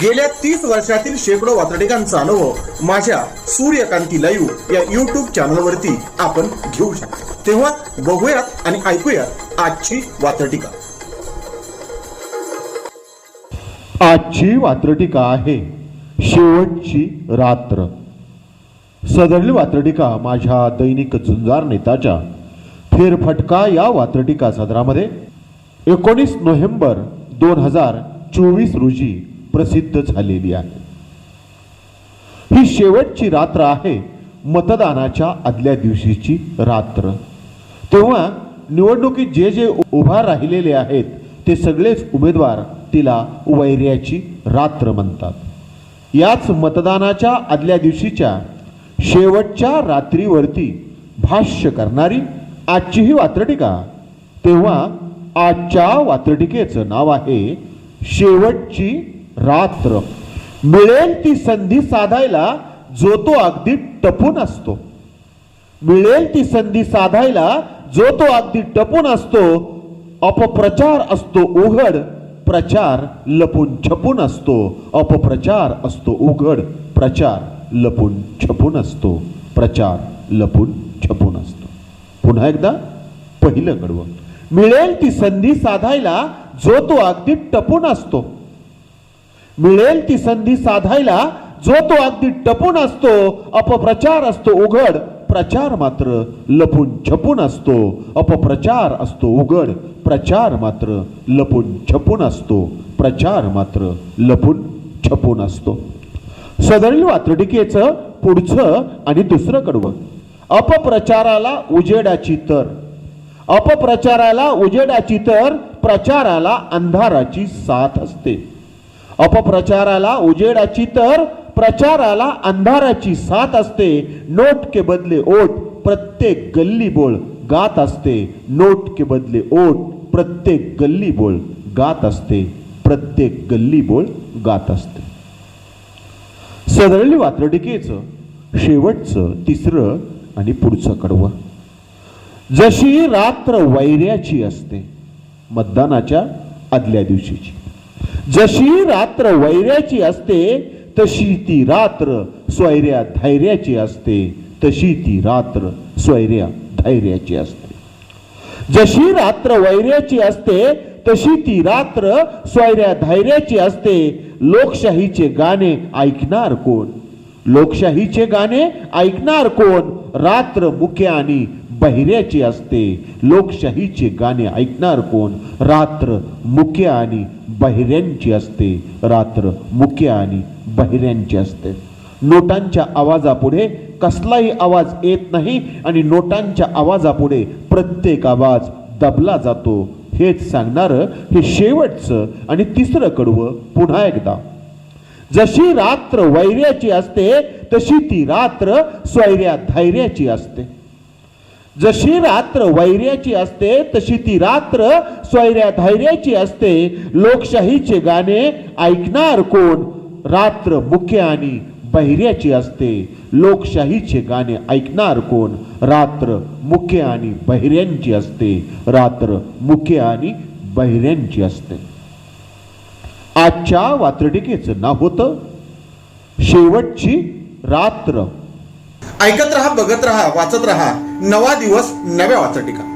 गेल्या तीस वर्षातील शेकडो वातडिकांचा अनुभव माझ्या सूर्यकांती लाईव्ह या युट्यूब चॅनलवरती आपण घेऊ शकतो. तेव्हा बघूयात आणि ऐकूयात आजची वातडिका आजची वात्रटिका आहे शेवटची रात्र. सदरली वात्रटिका माझ्या दैनिक झुंजार नेताच्या फेरफटका या वात्रटिका सदरामध्ये एकोणीस नोव्हेंबर दोन हजार चोवीस रोजी प्रसिद्ध झालेली आहे. ही शेवटची रात्र आहे मतदानाच्या आदल्या दिवशीची रात्र. तेव्हा निवडणुकीत जे जे उभा राहिलेले आहेत ते सगळेच उमेदवार तिला वैर्याची रात्र म्हणतात. याच मतदानाच्या आदल्या दिवशीच्या शेवटच्या रात्रीवरती भाष्य करणारी आजची ही वात्रटिका तेव्हा आजच्या वात्रटिकेचं नाव आहे शेवटची रात्र. मिळेल ती संधी साधायला जो तो अगदी टपून असतो. मिळेल ती संधी साधायला जो तो अगदी टपून असतो अपप्रचार असतो उघड प्रचार लपून छपून असतो. अपप्रचार असतो उघड प्रचार लपून छपून असतो. प्रचार लपून छपून असतो. पुन्हा एकदा पहिलं कडवं मिळेल ती संधी साधायला जो तो अगदी टपून असतो. मिळेल ती संधी साधायला जो तो अगदी टपून असतो अपप्रचार असतो उघड. प्रचार मात्र लपून छपून असतो अपप्रचार असतो उघड. प्रचार मात्र लपून छपून असतो प्रचार मात्र लपून छपून असतो. सदरील वात्रटिकेचं पुढचं आणि दुसरं कडवं अपप्रचाराला उजेडाची तर. अपप्रचाराला उजेडाची तर प्रचाराला अंधाराची साथ असते. अपप्रचाराला उजेडाची तर प्रचाराला अंधाराची साथ असते. नोट के बदले ओट प्रत्येक गल्ली बोळ गात असते. नोट के बदले ओट प्रत्येक गल्ली बोळ गात असते. प्रत्येक गल्ली बोळ गात असते. सदरली वात्रटिकेचं शेवटचं तिसरं आणि पुढचं कडवं. जशी रात्र वैर्याची असते मतदानाच्या आदल्या दिवशीची. जशी रात्र वैर्याची असते तशी ती रात्र स्वैर्या धैर्याची असते. तशी ती रात्र स्वैर्या धैर्याची असते. जशी रात्र वैर्याची असते तशी ती रात्र स्वैर्या धैर्याची असते. लोकशाहीचे गाणे ऐकणार कोण? लोकशाहीचे गाणे ऐकणार कोण? रात्र मुख्य आणि बहिऱ्याची असते. लोकशाहीचे गाणे ऐकणार कोण? रात्र मुक्या आणि बहिऱ्यांची असते. रात्र मुक्या आणि बहिऱ्यांची असते. नोटांच्या आवाजापुढे कसलाही आवाज येत नाही आणि नोटांच्या आवाजापुढे प्रत्येक आवाज दबला जातो. हेच सांगणारं हे शेवटचं आणि तिसरं कडवं पुन्हा एकदा. जशी रात्र वैर्याची असते तशी ती रात्र स्वैर्या धैर्याची असते. जशी रात्र वैर्याची असते तशी ती रात्र स्वैर्या धैर्याची असते. लोकशाहीचे गाणे ऐकणार कोण? रात्र मुख्य आणि बहिऱ्याची असते. लोकशाहीचे गाणे ऐकणार कोण? रात्र मुख्य आणि बहिऱ्यांची असते. रात्र मुख्य आणि बहिऱ्यांची असते. आजच्या वात्रटिकेचं नाव होतं शेवटची रात्र. ऐकत रहा बघत रहा वाचत रहा. नवा दिवस नव्या वाचटिका.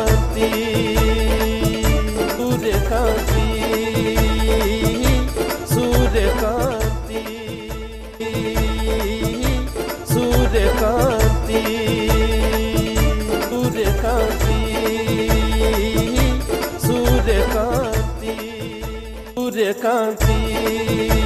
कांसी